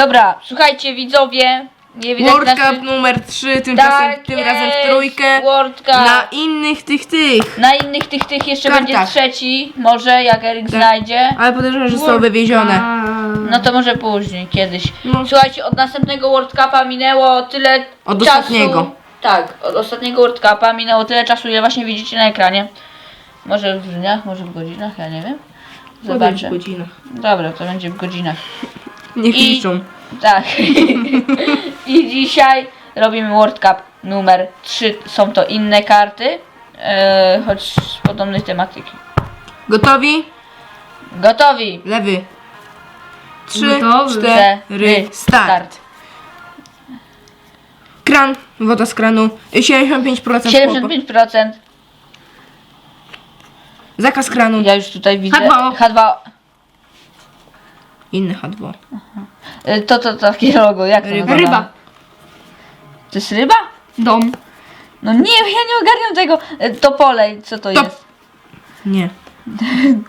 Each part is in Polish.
Dobra, słuchajcie widzowie, nie widać World naszych- Cup numer 3, tymczasem Tak tym razem jest, w trójkę. World Cup. Na innych tych tych. Na innych tych tych jeszcze Kartach. będzie trzeci, może jak Erik Tak. znajdzie. Ale podejrzewam, że zostały wywiezione. No to może później, kiedyś. No. Słuchajcie, od następnego World Cupa minęło tyle Od czasu. ostatniego. Tak, od ostatniego World Cupa minęło tyle czasu, ile właśnie widzicie na ekranie. Może w dniach, może w godzinach, ja nie wiem. Zobaczę. W godzinach. Dobra, to będzie w godzinach. Niech I- liczą. Tak. I dzisiaj robimy World Cup numer 3. Są to inne karty, e, choć z podobnej tematyki. Gotowi? Gotowi? Lewy. Trzy, Gotowy. cztery, start. Kran, woda z kranu. 75% chłopa. 75%. Zakaz kranu. Ja już tutaj widzę. H2O. H2. Inny H2. E, To to takie logo, jak to Ryba. Ryba. To jest ryba? Dom. No nie, ja nie ogarniam tego. E, To polej, co to Top. jest? Nie.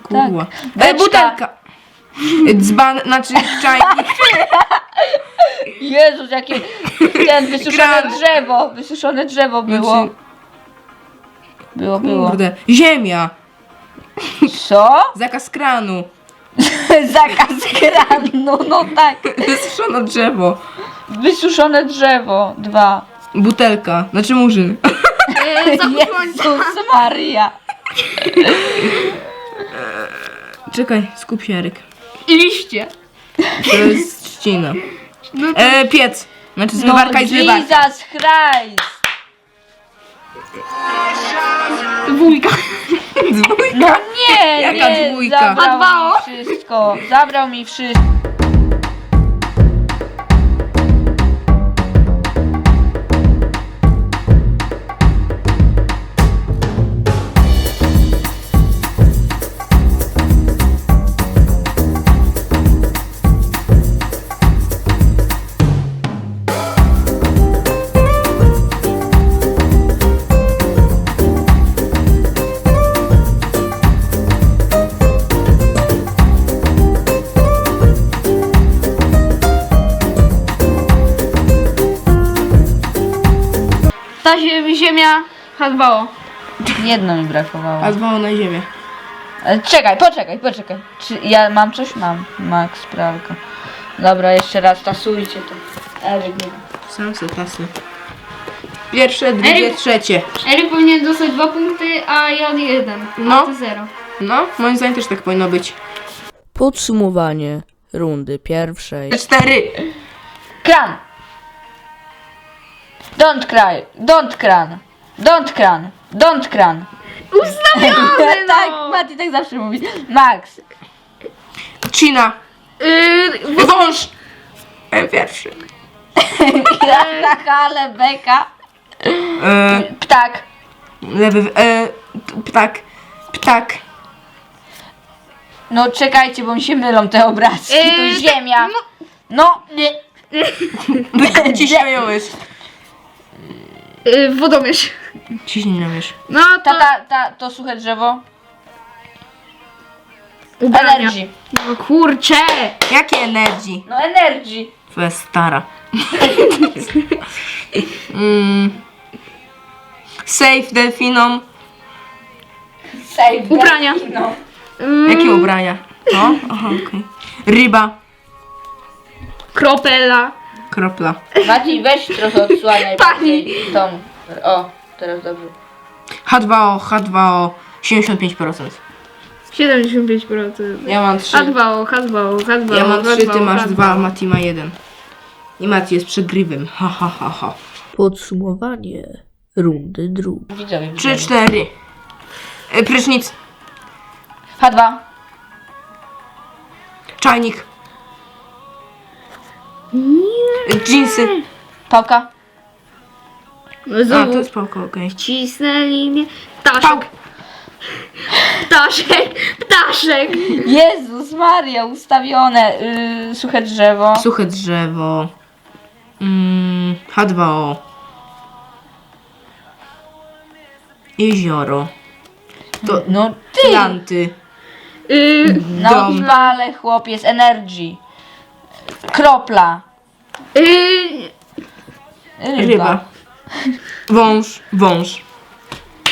Kurwa. Tak. E, Beczka. butelka. E, Dzban, znaczy czajnik. Jezus, jakie ten wysuszone drzewo. Wysuszone drzewo było. Znaczy- Było, było. Kurde. Ziemia. Co? Zakaz kranu. Zakaz kranu, no tak. Wysuszone drzewo. Wysuszone drzewo. Dwa. Butelka. Znaczy murzyn. Jezus Maria. Czekaj, skup się Eryk. Liście. To jest trzcina. No to E, piec. Znaczy zmywarka i zmywarka. Jesus Christ. Dwójka. No nie, Jaka nie. dwójka? Zabrał H2O. mi wszystko. Zabrał mi wszystko. Ta zie- ziemia H2O. Jedno mi brakowało. A zwało na ziemię. Ale czekaj, poczekaj, poczekaj. Czy ja mam coś? Mam. Max, pralka. Dobra, jeszcze raz tasujcie to. Eryk, nie. Sam se tasy. Pierwsze, drugie, Eryk. trzecie. Eryk powinien dostać dwa punkty, a ja jeden. No. A ty zero. No, moim zdaniem też tak powinno być. Podsumowanie rundy pierwszej. Cztery. Kran! Don't cry! Don't kran! Don't kran! Don't kran! Ustawiony, no. tak, Mati tak zawsze mówi. Max! Trzcina. Yy, Wąż. E, pierwszy. Hale, beka. E, Ptak. lewy, e, t- ptak. Ptak. No czekajcie, bo mi się mylą te obrazki. Yy, tak, ziemia. No, nie. Ciśnienie mysz. Yy, wodomierz. Ciśnij na. No to Ta, ta, ta, to suche drzewo. ubrania. Energy. No kurcze. Jakie energii? No energy. Twoja stara. mm. Safe delfinom. Save the- Ubrania. No. Yy, Jakie ubrania? No, aha, okej. Ryba. Kropela. Kropla. Mati, weź trochę odsłaniaj. Pani. bardziej Tą. O, teraz dobrze. H2O, H2O. 75%. 75%. Ja mam 3. H2O, H2O, H2O. Ja mam 3, ty H2O, masz H2O. 2, Mati ma 1. I Mati jest przegrywem. Ha, ha, ha, ha. Podsumowanie rundy drugiej. Widzowie. 3, widzowie. 4. E, prysznic. H2. Czajnik. Dżinsy. Pałka. No A, to Znowu jest spoko, okej. cisnęli mnie. Ptaszek. Pał. Ptaszek. Ptaszek. Jezus Maria, ustawione. Yy, suche drzewo. Suche drzewo. Mm, H2O. Jezioro. To No ty! planty. Yy, Na Dom. odpale chłopiec, energy. Kropla. Yy, Ryba. Ryba. Wąż, wąż.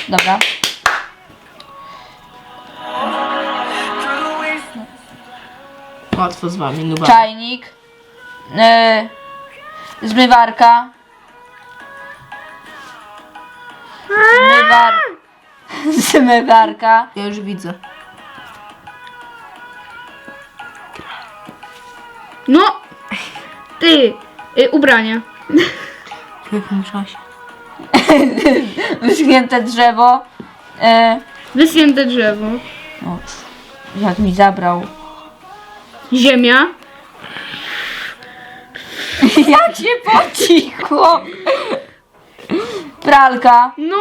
Dobra. Łatwo z wami, nuba. Czajnik. Yy, zmywarka. Zmywar... Zmywarka. Ja już widzę. No. Ty. Yy, ubrania. W jakim czasie? Wyschnięte drzewo. Yy, Wysunięte drzewo. o, jak mi zabrał. Ziemia. Jak się pocichło. Pralka No.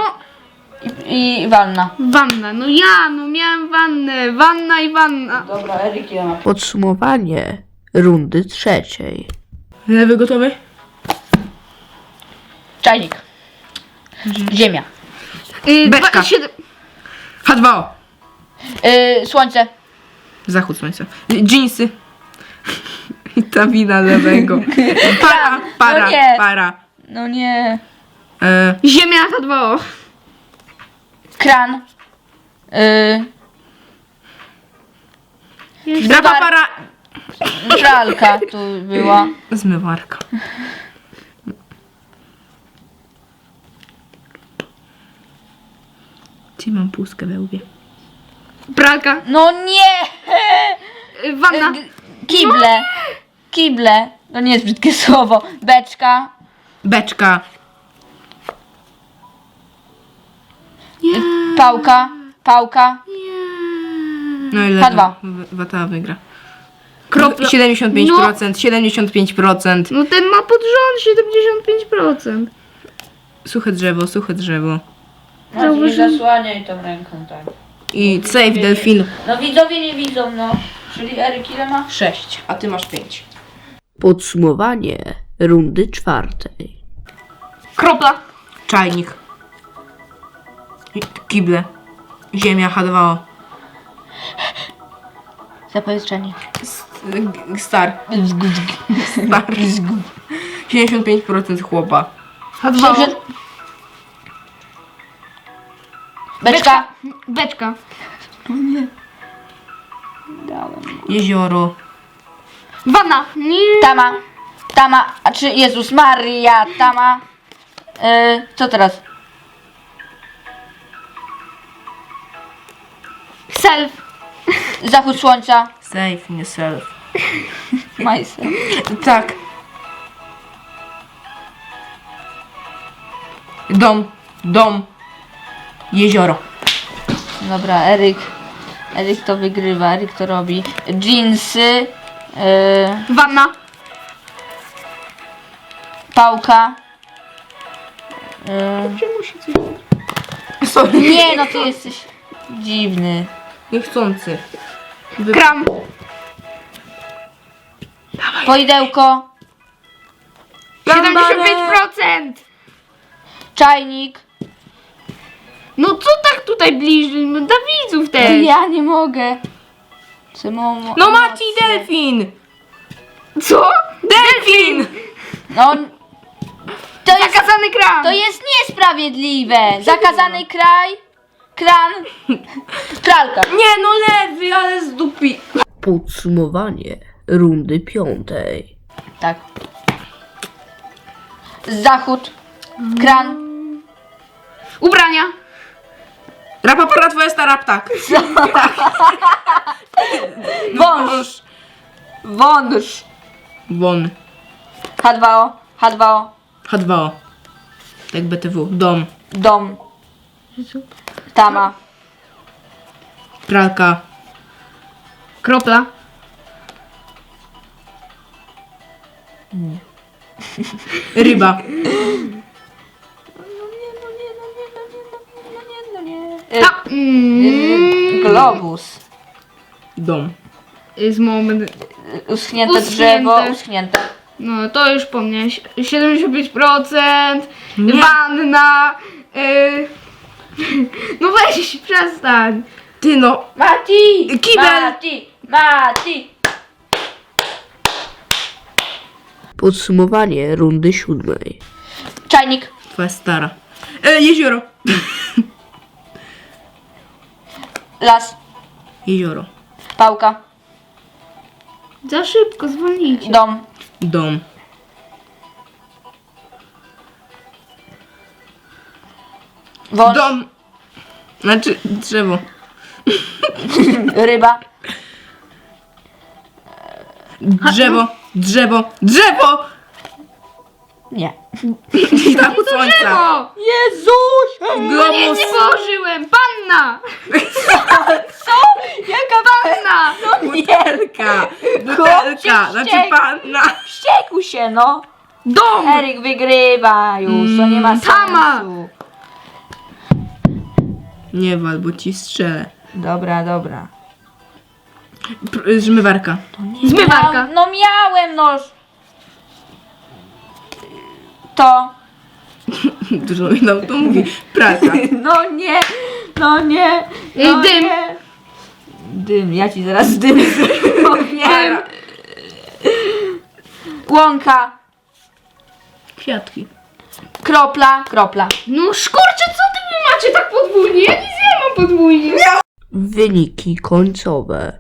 i, i wanna. Wanna. No ja, no miałem wannę. Wanna i wanna. Dobra, Erik ja mam. Podsumowanie rundy trzeciej. Lewy gotowy? Czajnik. Ziemia. Yy, Beczka. dwa- siedem- H2O. Yy, słońce. Zachód słońca. Dżinsy. I ta wina lewego. Para, para, No nie. para. No nie. E, Ziemia H2O. Kran. Yy, drapa, para. Pralka tu była. Zmywarka. Ci mam pustkę we łbie. Pralka. No nie! Yy, wanna. G- Kible. Kible. To nie jest brzydkie słowo. Beczka. Beczka. Nie. Pałka. Pałka. No i H2. lewa. W- Wata wygra. Kropla. 75%, 75%. No ten ma pod rząd 75%. Suche drzewo, suche drzewo. Nie zasłaniaj tą ręką, tak. I save delfin. No widzowie nie widzą, no. Czyli Eryk ile ma? 6, a ty masz 5. Podsumowanie rundy czwartej. Kropla. Czajnik. Kible. Ziemia H2O. Zapożyczenie. Star. Star. 75% chłopa. H2O. Beczka. Beczka. Jezioro. Wanna. Nie. Tama. Tama. A czy Jezus Maria. Tama. Yy, co teraz? Self. Zachód słońca. Save yourself. Majse. Tak. Dom. Dom. Jezioro. Dobra, Eryk. Eryk to wygrywa, Eryk to robi. Jeansy. Yy, Wanna. pałka. Yy, Sorry. nie, no ty jesteś dziwny. Niechcący. Kram. Poidełko. 75%. Czajnik. No co tak tutaj bliżej? No dla widzów też. Ja nie mogę. Mam- No Mati, delfin! Co? Delfin! No. To jest, Zakazany kram. to jest niesprawiedliwe. Zakazany kraj. Kran. Pralka. Nie no lewy, ale z dupi. Podsumowanie rundy piątej. Tak. Zachód. Kran. Ubrania. Rapa para twoja stara ptak. Wąż. Wąż. Won. H2O. H2O. H2O. Tak BTW. Dom. Dom. Tama. Pralka. Kropla. Ryba. Y, Ta. Mm. Globus. Dom. Jest moment. Uschnięte Uschnięte. drzewo. Uschnięte. No to już po mnie. 75%. Nie. Wanna. Y... No weź, przestań. Ty no. Mati! Kibel. Mati! Mati! Podsumowanie rundy siódmej. Czajnik. Twoja stara. E, jezioro. Las. Jezioro. Pałka. Za szybko, zwolnijcie. Dom. Dom. Wąż. Dom. Znaczy drzewo. Ryba. Drzewo. Drzewo. Drzewo! Nie. Tam słońca. O! Jezus! Nie, Globus. nie położyłem! Panna! Co? Jaka panna? No. Butelka. Butelka. Znaczy wściekł. panna. Wściekł się, no. Dom! Eryk wygrywa już, to nie ma sensu. Tama. Nie wal, bo ci strzelę. Dobra, dobra. Pr- Zmywarka. Zmywarka. No, no miałem, no. To. Dużo mi nam to mówi. Pralka. No nie, no nie. No Ej, dym. Nie. Dym, ja ci zaraz dym powiem. Łąka. Kwiatki. Kropla, kropla. No szkurcze, co ty wy macie tak podwójnie? Ja nic nie mam podwójnie. Wyniki końcowe.